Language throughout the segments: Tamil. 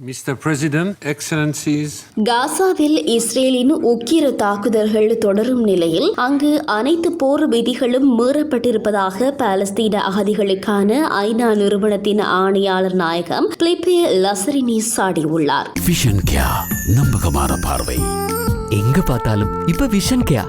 Mr. President, Excellencies, காசாவில் இஸ்ரேலின் உக்கிர தாக்குதல்கள் தொடரும் நிலையில் அங்கு அனைத்து போர் விதிகளும் மீறப்பட்டிருப்பதாக பாலஸ்தீன அகதிகளுக்கான ஐநா நிறுவனத்தின் ஆணையாளர் நாயகம் பிலிப்பே லசரினி சாடியுள்ளார் விஷன் கியா நம்பகமான பார்வை எங்க பார்த்தாலும் இப்ப விஷன் கேயா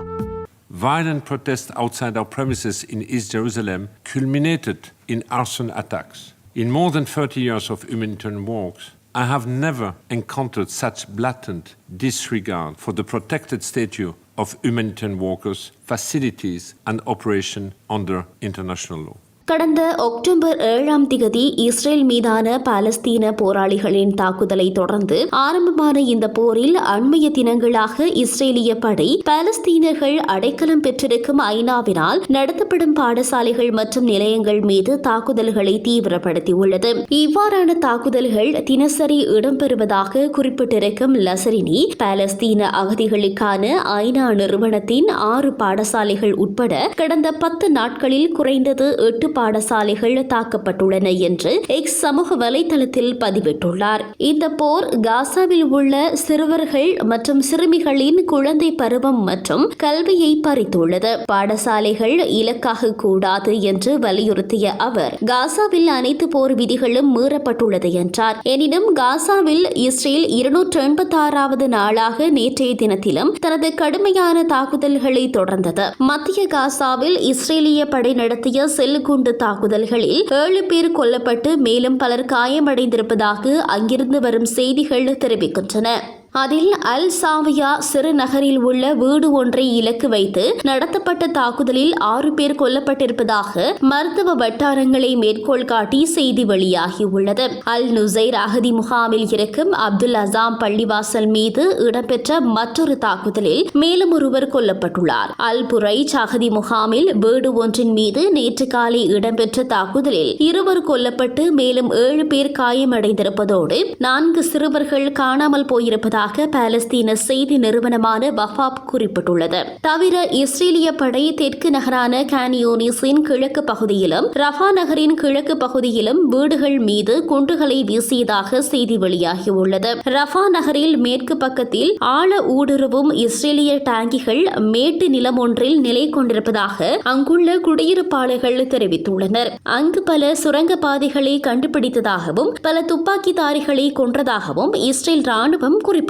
violent protests outside our premises in East Jerusalem culminated in arson attacks. In more than 30 years of humanitarian works, I have never encountered such blatant disregard for the protected status of humanitarian workers, facilities, and operation under international law. கடந்த அக்டோபர் ஏழாம் திகதி இஸ்ரேல் மீதான பாலஸ்தீன போராளிகளின் தாக்குதலை தொடர்ந்து ஆரம்பமான இந்த போரில் அண்மைய தினங்களாக இஸ்ரேலிய படை பாலஸ்தீனர்கள் அடைக்கலம் பெற்றிருக்கும் ஐநாவினால் நடத்தப்படும் பாடசாலைகள் மற்றும் நிலையங்கள் மீது தாக்குதல்களை தீவிரப்படுத்தியுள்ளது. இவ்வாறான தாக்குதல்கள் தினசரி இடம்பெறுவதாக குறிப்பிட்டிருக்கும் லசரினி பாலஸ்தீன அகதிகளுக்கான ஐநா நிறுவனத்தின் ஆறு பாடசாலைகள் உட்பட கடந்த பத்து நாட்களில் குறைந்தது எட்டு பாடசாலைகள் தாக்கப்பட்டுள்ளன என்று எக்ஸ் சமூக வலைதளத்தில் பதிவிட்டுள்ளார். இந்த போர் காசாவில் உள்ள சிறுவர்கள் மற்றும் சிறுமிகளின் குழந்தை பருவம் மற்றும் கல்வியை பறித்துள்ளது. பாடசாலைகள் இலக்காக கூடாது என்று வலியுறுத்திய அவர் காசாவில் அனைத்து போர் விதிகளும் மீறப்பட்டுள்ளது என்றார். எனினும் காசாவில் இஸ்ரேல் இருநூற்று எண்பத்தி ஆறாவது நாளாக நேற்றைய தினத்திலும் தனது கடுமையான தாக்குதல்களை தொடர்ந்தது. மத்திய காசாவில் இஸ்ரேலிய படை நடத்திய செல்குண்டு தாக்குதல்களில் ஏழு பேர் கொல்லப்பட்டு மேலும் பலர் காயமடைந்திருப்பதாக அங்கிருந்து வரும் செய்திகள் தெரிவிக்கின்றன. அதில் அல் சாவியா சிறுநகரில் உள்ள வீடு ஒன்றை இலக்கு வைத்து நடத்தப்பட்ட தாக்குதலில் ஆறு பேர் கொல்லப்பட்டிருப்பதாக மருத்துவ வட்டாரங்களை மேற்கோள் காட்டி செய்தி வெளியாகியுள்ளது அல் நுசைர் அகதி முகாமில் இருக்கும் அப்துல் அசாம் பள்ளிவாசல் மீது இடம்பெற்ற மற்றொரு தாக்குதலில் மேலும் ஒருவர் கொல்லப்பட்டுள்ளார். அல் புரைச் அகதி முகாமில் வீடு ஒன்றின் மீது நேற்று காலை இடம்பெற்ற தாக்குதலில் இருவர் கொல்லப்பட்டு மேலும் ஏழு பேர் காயமடைந்திருப்பதோடு நான்கு சிறுவர்கள் காணாமல் போயிருப்பதாக இருப்பதாக பாலஸ்தீன செய்தி நிறுவனமான வஃபாப் குறிப்பிட்டுள்ளது. தவிர இஸ்ரேலிய படை தெற்கு நகரான கானியோனிஸின் கிழக்கு பகுதியிலும் ரஃபா நகரின் கிழக்கு பகுதியிலும் வீடுகள் மீது குண்டுகளை வீசியதாக செய்தி வெளியாகியுள்ளது. ரஃபா நகரில் மேற்கு பக்கத்தில் ஆழ ஊடுருவும் இஸ்ரேலிய டாங்கிகள் மேட்டு நிலம் ஒன்றில் நிலை கொண்டிருப்பதாக அங்குள்ள குடியிருப்பாளர்கள் தெரிவித்துள்ளனர். அங்கு பல சுரங்கப்பாதைகளை கண்டுபிடித்ததாகவும் பல துப்பாக்கிதாரிகளை கொன்றதாகவும் இஸ்ரேல் ராணுவம்